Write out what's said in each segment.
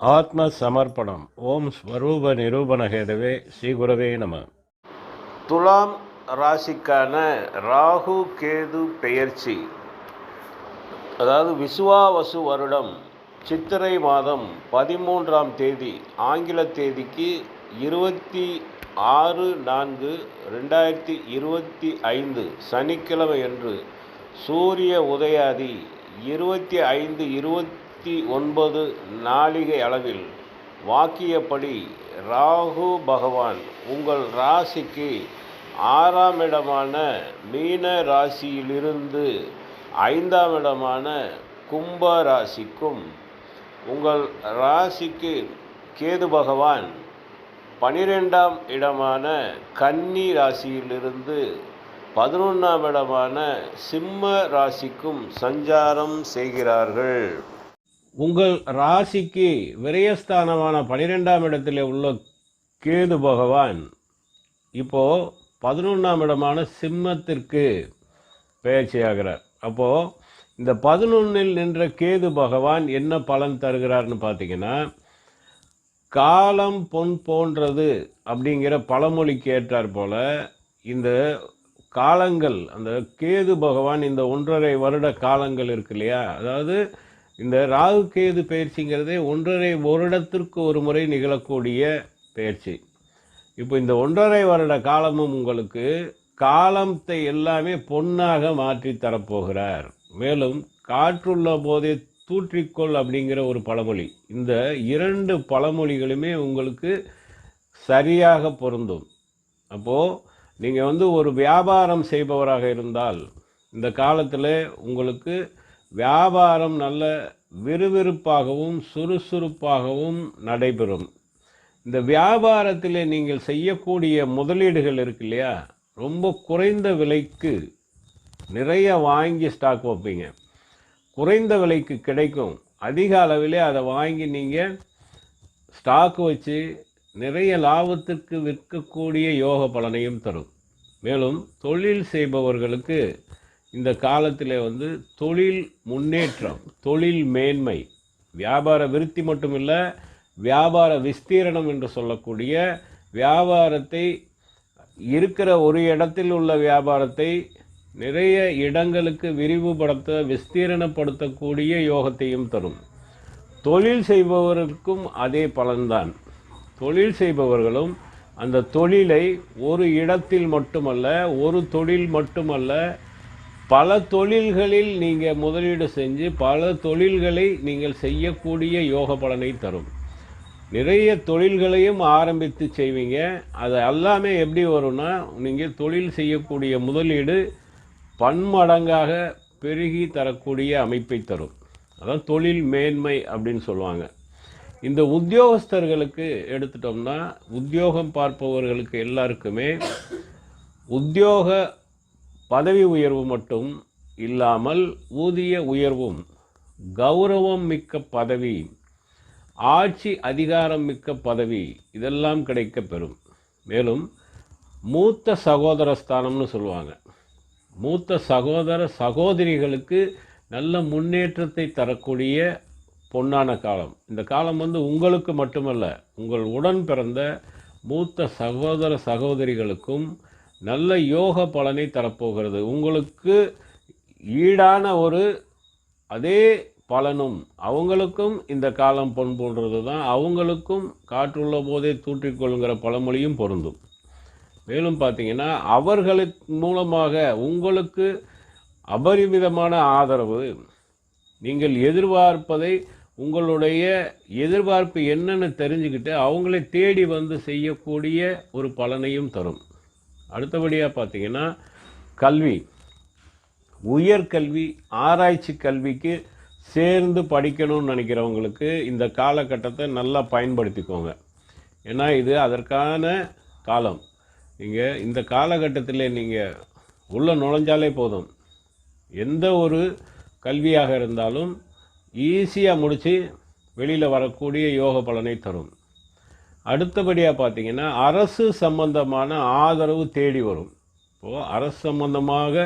ஆத்ம சமர்ப்பணம் ஓம் ஸ்வரூப நிரூபணகேதவே ஸ்ரீகுரவே நம. துலாம் ராசிக்கான ராகு கேது பெயர்ச்சி. அதாவது விசுவாவசு வருடம் சித்திரை மாதம் பதிமூன்றாம் தேதி ஆங்கில தேதிக்கு இருபத்தி ஆறு நான்கு ரெண்டாயிரத்தி இருபத்தி ஐந்து சனிக்கிழமை அன்று சூரிய உதயாதி இருபத்தி ஐந்து இருபத்தி ஒன்பது நாளிகை அளவில் வாக்கியப்படி ராகு பகவான் உங்கள் ராசிக்கு ஆறாம் இடமான மீன ராசியிலிருந்து ஐந்தாம் இடமான கும்ப ராசிக்கும் உங்கள் ராசிக்கு கேது பகவான் பனிரெண்டாம் இடமான கன்னி ராசியிலிருந்து பதினொன்றாம் இடமான சிம்ம ராசிக்கும் சஞ்சாரம் செய்கிறார்கள். உங்கள் ராசிக்கு விரயஸ்தானமான பனிரெண்டாம் இடத்தில் உள்ள கேது பகவான் இப்போ பதினொன்றாம் இடமான சிம்மத்திற்கு பயிற்சியாகிறார் அப்போ இந்த பதினொன்னில் நின்ற கேது பகவான் என்ன பலன் தருகிறார்னு பார்த்தீங்கன்னா காலம் பொன் போன்றது அப்படிங்கிற பழமொழிக்கு ஏற்றார் போல இந்த காலங்கள் அந்த கேது பகவான் இந்த ஒன்றரை வருட காலங்கள் இருக்கு இல்லையா? அதாவது இந்த ராகு கேது பயிற்சிங்கிறதே ஒன்றரை வருடத்திற்கு ஒரு முறை நிகழக்கூடிய பயிற்சி. இப்போ இந்த ஒன்றரை வருட காலமும் உங்களுக்கு காலத்தை எல்லாமே பொன்னாக மாற்றி தரப்போகிறார். மேலும் காற்றுள்ள போதே தூற்றிக்கொள் அப்படிங்கிற ஒரு பழமொழி. இந்த இரண்டு பழமொழிகளுமே உங்களுக்கு சரியாக பொருந்தும். அப்போது நீங்கள் வந்து ஒரு வியாபாரம் செய்பவராக இருந்தால் இந்த காலத்தில் உங்களுக்கு வியாபாரம் நல்ல விறுவிறுப்பாகவும் சுறுசுறுப்பாகவும் நடைபெறும். இந்த வியாபாரத்தில் நீங்கள் செய்யக்கூடிய முதலீடுகள் இருக்கு இல்லையா? ரொம்ப குறைந்த விலைக்கு நிறைய வாங்கி ஸ்டாக் வைப்பீங்க. குறைந்த விலைக்கு கிடைக்கும். அதிக அளவிலே அதை வாங்கி நீங்கள் ஸ்டாக் வச்சு நிறைய லாபத்திற்கு விற்கக்கூடிய யோக பலனையும் தரும். மேலும் தொழில் செய்பவர்களுக்கு இந்த காலத்தில் வந்து தொழில் முன்னேற்றம் தொழில் மேன்மை வியாபார விருத்தி மட்டும் இல்லை வியாபார விஸ்தீரணம் என்று சொல்லக்கூடிய வியாபாரத்தை இருக்கிற ஒரு இடத்தில் உள்ள வியாபாரத்தை நிறைய இடங்களுக்கு விரிவுபடுத்த விஸ்தீரணப்படுத்தக்கூடிய யோகத்தையும் தரும். தொழில் செய்பவருக்கும் அதே பலன்தான். தொழில் செய்பவர்களும் அந்த தொழிலை ஒரு இடத்தில் மட்டுமல்ல ஒரு தொழில் மட்டுமல்ல பல தொழில்களில் நீங்கள் முதலீடு செஞ்சு பல தொழில்களை நீங்கள் செய்யக்கூடிய யோக பலனை தரும். நிறைய தொழில்களையும் ஆரம்பித்து செய்வீங்க. அது எல்லாமே எப்படி வரும்னா நீங்கள் தொழில் செய்யக்கூடிய முதலீடு பன்மடங்காக பெருகி தரக்கூடிய அமைப்பை தரும். அதான் தொழில் மேன்மை அப்படின்னு சொல்லுவாங்க. இந்த உத்தியோகஸ்தர்களுக்கு எடுத்துட்டோம்னா உத்தியோகம் பார்ப்பவர்களுக்கு எல்லாருக்குமே உத்தியோக பதவி உயர்வு மட்டும் இல்லாமல் ஊதிய உயர்வும் கௌரவம் மிக்க பதவி ஆட்சி அதிகாரம் மிக்க பதவி இதெல்லாம் கிடைக்க பெறும். மேலும் மூத்த சகோதர ஸ்தானம்னு சொல்லுவாங்க. மூத்த சகோதர சகோதரிகளுக்கு நல்ல முன்னேற்றத்தை தரக்கூடிய பொன்னான காலம். இந்த காலம் வந்து உங்களுக்கு மட்டுமல்ல உங்கள் உடன் பிறந்த மூத்த சகோதர சகோதரிகளுக்கும் நல்ல யோக பலனை தரப்போகிறது. உங்களுக்கு ஈடான ஒரு அதே பலனும் அவங்களுக்கும் இந்த காலம் பொன் போன்றது தான் அவங்களுக்கும் காற்றுள்ள போதே தூற்றிக்கொள்ளுங்கிற பழமொழியும் பொருந்தும். மேலும் பார்த்தீங்கன்னா அவர்களின் மூலமாக உங்களுக்கு அபரிமிதமான ஆதரவு. நீங்கள் எதிர்பார்ப்பதை உங்களுடைய எதிர்பார்ப்பு என்னன்னு தெரிஞ்சுக்கிட்டு அவங்களே தேடி வந்து செய்யக்கூடிய ஒரு பலனையும் தரும். அடுத்தபடியாக பார்த்தீங்கன்னா கல்வி. உயர்கல்வி ஆராய்ச்சி கல்விக்கு சேர்ந்து படிக்கணும்னு நினைக்கிறவங்களுக்கு இந்த காலகட்டத்தை நல்லா பயன்படுத்திக்கோங்க. ஏன்னா இது அதற்கான காலம். நீங்கள் இந்த காலகட்டத்தில் நீங்கள் உள்ளே நுழைஞ்சாலே போதும். எந்த ஒரு கல்வியாக இருந்தாலும் ஈஸியாக முடித்து வெளியில் வரக்கூடிய யோக பலனை தரும். அடுத்தபடியாக பார்த்தீங்கன்னா அரசு சம்பந்தமான ஆதரவு தேடி வரும். இப்போது அரசு சம்பந்தமாக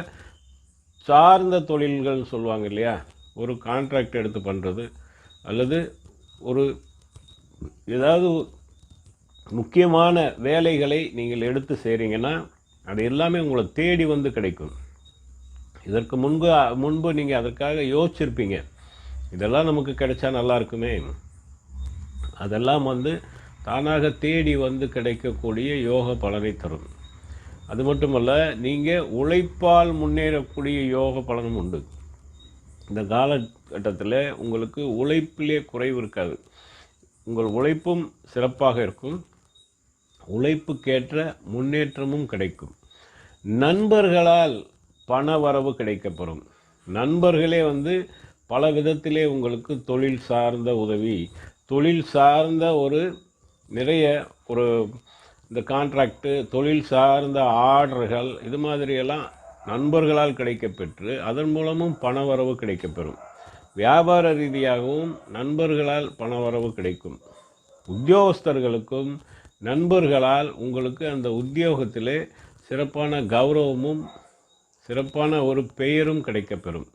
சார்ந்த தொழில்கள் சொல்லுவாங்க இல்லையா? ஒரு கான்ட்ராக்ட் எடுத்து பண்ணுறது அல்லது ஒரு ஏதாவது முக்கியமான வேலைகளை நீங்கள் எடுத்து செய்கிறீங்கன்னா அது எல்லாமே உங்களை தேடி வந்து கிடைக்கும். இதற்கு முன்பு முன்பு நீங்கள் அதற்காக யோசிச்சிருப்பீங்க. இதெல்லாம் நமக்கு கிடைச்சா நல்லா இருக்குமே. அதெல்லாம் வந்து தானாக தேடி வந்து கிடைக்கக்கூடிய யோக பலனை தரும். அது மட்டுமல்ல நீங்கள் உழைப்பால் முன்னேறக்கூடிய யோக பலனும் உண்டு. இந்த காலகட்டத்தில் உங்களுக்கு உழைப்பிலே குறைவு இருக்காது. உங்கள் உழைப்பும் சிறப்பாக இருக்கும். உழைப்புக்கேற்ற முன்னேற்றமும் கிடைக்கும். நண்பர்களால் பண வரவு கிடைக்கப்பெறும். நண்பர்களே வந்து பல விதத்திலே உங்களுக்கு தொழில் சார்ந்த உதவி தொழில் சார்ந்த ஒரு நிறைய ஒரு இந்த கான்ட்ராக்டு தொழில் சார்ந்த ஆர்டர்கள் இது மாதிரியெல்லாம் நண்பர்களால் கிடைக்கப்பெற்று அதன் மூலமும் பண வரவு கிடைக்கப்பெறும். வியாபார ரீதியாகவும் நண்பர்களால் பண வரவு கிடைக்கும். உத்தியோகஸ்தர்களுக்கும் நண்பர்களால் உங்களுக்கு அந்த உத்தியோகத்திலே சிறப்பான கௌரவமும் சிறப்பான ஒரு பெயரும் கிடைக்கப்பெறும்.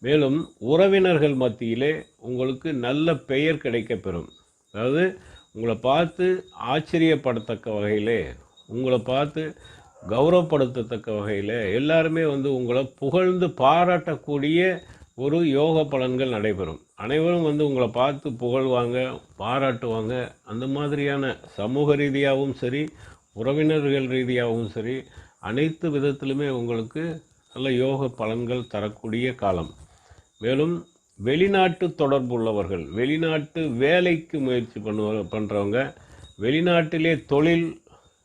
மேலும் உறவினர்கள் மத்தியிலே உங்களுக்கு நல்ல பெயர் கிடைக்கப்பெறும். அதாவது உங்களை பார்த்து ஆச்சரியப்படத்தக்க வகையிலே உங்களை பார்த்து கௌரவப்படுத்தத்தக்க வகையில் எல்லாருமே வந்து உங்களை புகழ்ந்து பாராட்டக்கூடிய ஒரு யோக பலன்கள் நடைபெறும். அனைவரும் வந்து உங்களை பார்த்து புகழ்வாங்க பாராட்டுவாங்க. அந்த மாதிரியான சமூக ரீதியாகவும் சரி உறவினர்கள் ரீதியாகவும் சரி அனைத்து விதத்திலுமே உங்களுக்கு நல்ல யோக பலன்கள் தரக்கூடிய காலம். மேலும் வெளிநாட்டு தொடர்பு உள்ளவர்கள் வெளிநாட்டு வேலைக்கு முயற்சி பண்ணுவ பண்ணுறவங்க வெளிநாட்டிலே தொழில்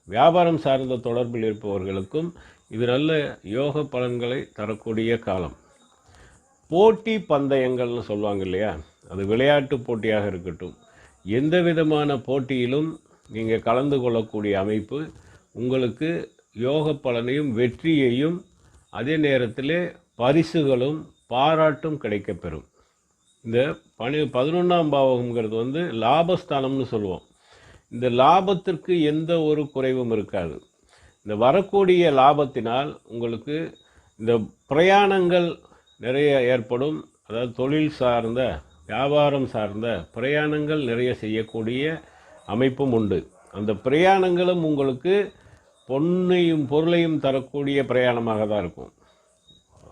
வியாபாரம் சார்ந்த தொடர்பில் இருப்பவர்களுக்கும் இது நல்ல யோக பலன்களை தரக்கூடிய காலம். போட்டி பந்தயங்கள்னு சொல்லுவாங்க இல்லையா? அது விளையாட்டு போட்டியாக இருக்கட்டும். எந்த விதமான போட்டியிலும் நீங்கள் கலந்து கொள்ளக்கூடிய அமைப்பு உங்களுக்கு யோக பலனையும் வெற்றியையும் அதே நேரத்தில் பரிசுகளும் பாராட்டும் கிடைக்கப்பெறும். இந்த பனி பதினொன்றாம் பாவகம்ங்கிறது வந்து லாபஸ்தானம்னு சொல்லுவோம். இந்த லாபத்திற்கு எந்த ஒரு குறைவும் இருக்காது. இந்த வரக்கூடிய லாபத்தினால் உங்களுக்கு இந்த பிரயாணங்கள் நிறைய ஏற்படும். அதாவது தொழில் சார்ந்த வியாபாரம் சார்ந்த பிரயாணங்கள் நிறைய செய்யக்கூடிய அமைப்பும் உண்டு. அந்த பிரயாணங்களும் உங்களுக்கு பொன்னையும் பொருளையும் தரக்கூடிய பிரயாணமாக தான் இருக்கும்.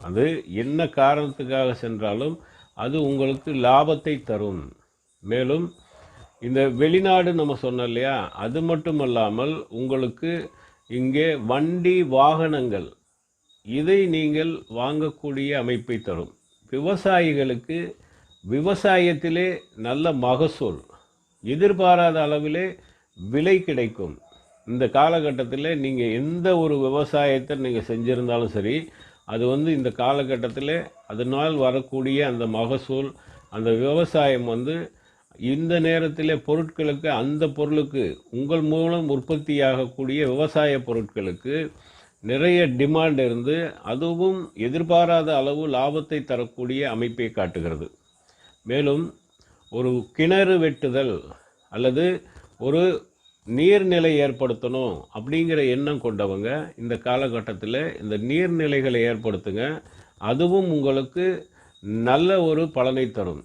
அது என்ன காரணத்துக்காக சென்றாலும் அது உங்களுக்கு லாபத்தை தரும். மேலும் இந்த வெளிநாடு நம்ம சொன்னோம் இல்லையா அது மட்டுமல்லாமல் உங்களுக்கு இங்கே வண்டி வாகனங்கள் இதை நீங்கள் வாங்கக்கூடிய அமைப்பை தரும். விவசாயிகளுக்கு விவசாயத்திலே நல்ல மகசூல் எதிர்பாராத அளவிலே விலை கிடைக்கும். இந்த காலகட்டத்தில் நீங்கள் எந்த ஒரு விவசாயத்தை நீங்கள் செஞ்சுருந்தாலும் சரி அது வந்து இந்த காலகட்டத்தில் அதனால் வரக்கூடிய அந்த மகசூல் அந்த விவசாயம் வந்து இந்த நேரத்தில் பொருட்களுக்கு அந்த பொருளுக்கு உங்கள் மூலம் உற்பத்தியாகக்கூடிய விவசாய பொருட்களுக்கு நிறைய டிமாண்ட் இருந்து அதுவும் எதிர்பாராத அளவு லாபத்தை தரக்கூடிய அமைப்பை காட்டுகிறது. மேலும் ஒரு கிணறு வெட்டுதல் அல்லது ஒரு நீர்நிலை ஏற்படுத்தணும் அப்படிங்கிற எண்ணம் கொண்டவங்க இந்த காலகட்டத்தில் இந்த நீர்நிலைகளை ஏற்படுத்துங்க. அதுவும் உங்களுக்கு நல்ல ஒரு பலனை தரும்.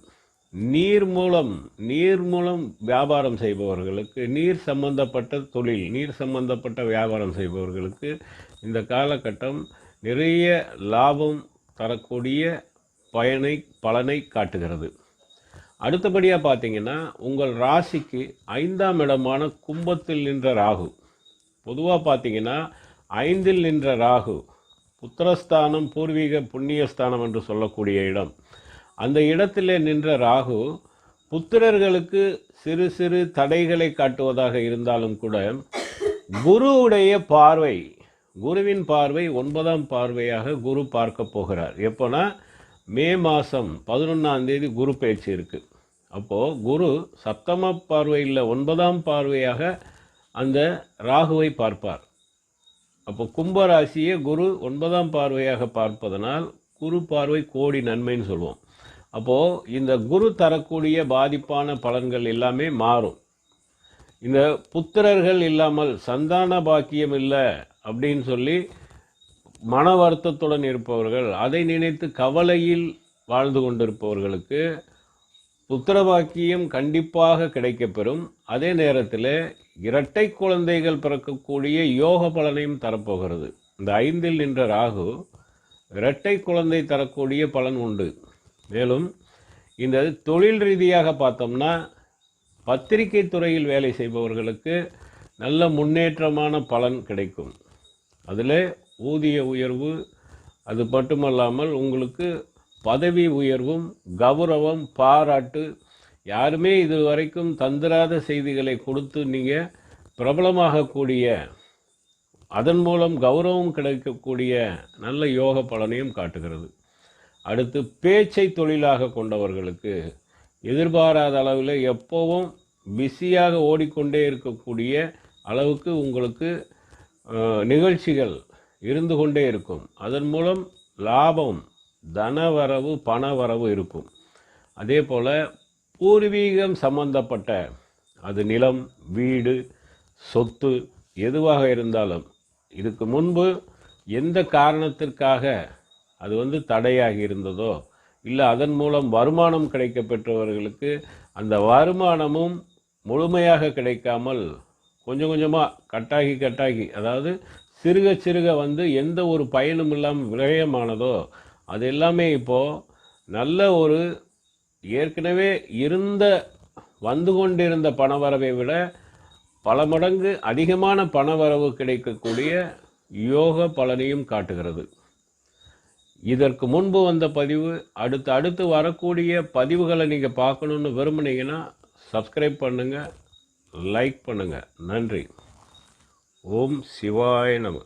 நீர் மூலம் நீர் மூலம் வியாபாரம் செய்பவர்களுக்கு நீர் சம்பந்தப்பட்ட தொழில் நீர் சம்பந்தப்பட்ட வியாபாரம் செய்பவர்களுக்கு இந்த காலகட்டம் நிறைய லாபம் தரக்கூடிய பயனை பலனை காட்டுகிறது. அடுத்தபடியாக பார்த்தீங்கன்னா உங்கள் ராசிக்கு ஐந்தாம் இடமான கும்பத்தில் நின்ற ராகு. பொதுவாக பார்த்தீங்கன்னா ஐந்தில் நின்ற ராகு புத்திரஸ்தானம் பூர்வீக புண்ணியஸ்தானம் என்று சொல்லக்கூடிய இடம். அந்த இடத்திலே நின்ற ராகு புத்திரர்களுக்கு சிறு சிறு தடைகளை காட்டுவதாக இருந்தாலும் கூட குருவுடைய பார்வை குருவின் பார்வை ஒன்பதாம் பார்வையாக குரு பார்க்க போகிறார். எப்போனா மே மாதம் பதினொன்றாம் தேதி குரு பயிற்சி இருக்குது அப்போது குரு சப்தம பார்வையில் ஒன்பதாம் பார்வையாக அந்த ராகுவை பார்ப்பார். அப்போ கும்பராசியை குரு ஒன்பதாம் பார்வையாக பார்ப்பதனால் குரு பார்வை கோடி நன்மைன்னு சொல்லுவோம். அப்போது இந்த குரு தரக்கூடிய பாதிப்பான பலன்கள் எல்லாமே மாறும். இந்த புத்திரர்கள் இல்லாமல் சந்தான பாக்கியம் இல்லை அப்படின்னு சொல்லி மன வருத்தத்துடன் இருப்பவர்கள் அதை நினைத்து கவலையில் வாழ்ந்து கொண்டிருப்பவர்களுக்கு புத்திரவாக்கியம் கண்டிப்பாக கிடைக்கப்பெறும். அதே நேரத்தில் இரட்டை குழந்தைகள் பிறக்கக்கூடிய யோக பலனையும் தரப்போகிறது. இந்த ஐந்தில் நின்ற ராகு இரட்டை குழந்தை தரக்கூடிய பலன் உண்டு. மேலும் இந்த தொழில் ரீதியாக பார்த்தோம்னா பத்திரிகை துறையில் வேலை செய்பவர்களுக்கு நல்ல முன்னேற்றமான பலன் கிடைக்கும். அதில் ஊதிய உயர்வு அது மட்டுமல்லாமல் உங்களுக்கு பதவி உயர்வும் கௌரவம் பாராட்டு யாருமே இது வரைக்கும் தந்திராத செய்திகளை கொடுத்து நீங்கள் பிரபலமாகக்கூடிய அதன் மூலம் கௌரவம் கிடைக்கக்கூடிய நல்ல யோக பலனையும் காட்டுகிறது. அடுத்து பேச்சை தொழிலாக கொண்டவர்களுக்கு எதிர்பாராத அளவில் எப்போவும் பிஸியாக ஓடிக்கொண்டே இருக்கக்கூடிய அளவுக்கு உங்களுக்கு நிகழ்ச்சிகள் இருந்து கொண்டே இருக்கும். அதன் மூலம் லாபம் தனவரவு பணவரவு இருக்கும். அதே போல் பூர்வீகம் சம்பந்தப்பட்ட அது நிலம் வீடு சொத்து எதுவாக இருந்தாலும் இதுக்கு முன்பு எந்த காரணத்திற்காக அது வந்து தடையாகி இருந்ததோ இல்லை அதன் மூலம் வருமானம் கிடைக்க பெற்றவர்களுக்கு அந்த வருமானமும் முழுமையாக கிடைக்காமல் கொஞ்சம் கொஞ்சமாக கட்டாகி கட்டாகி அதாவது சிறுக சிறுக வந்து எந்த ஒரு பயனும் இல்லாமல் விரயமானதோ அது எல்லாமே இப்போது நல்ல ஒரு ஏற்கனவே இருந்த வந்து கொண்டிருந்த பணவரவை விட பல மடங்கு அதிகமான பணவரவு கிடைக்கக்கூடிய யோக பலனையும் காட்டுகிறது. இதற்கு முன்பு வந்த பதிவு அடுத்து அடுத்து வரக்கூடிய பதிவுகளை நீங்கள் பார்க்கணுன்னு விரும்புனீங்கன்னா சப்ஸ்கிரைப் பண்ணுங்கள் லைக் பண்ணுங்கள் நன்றி. ஓம் சிவாய நம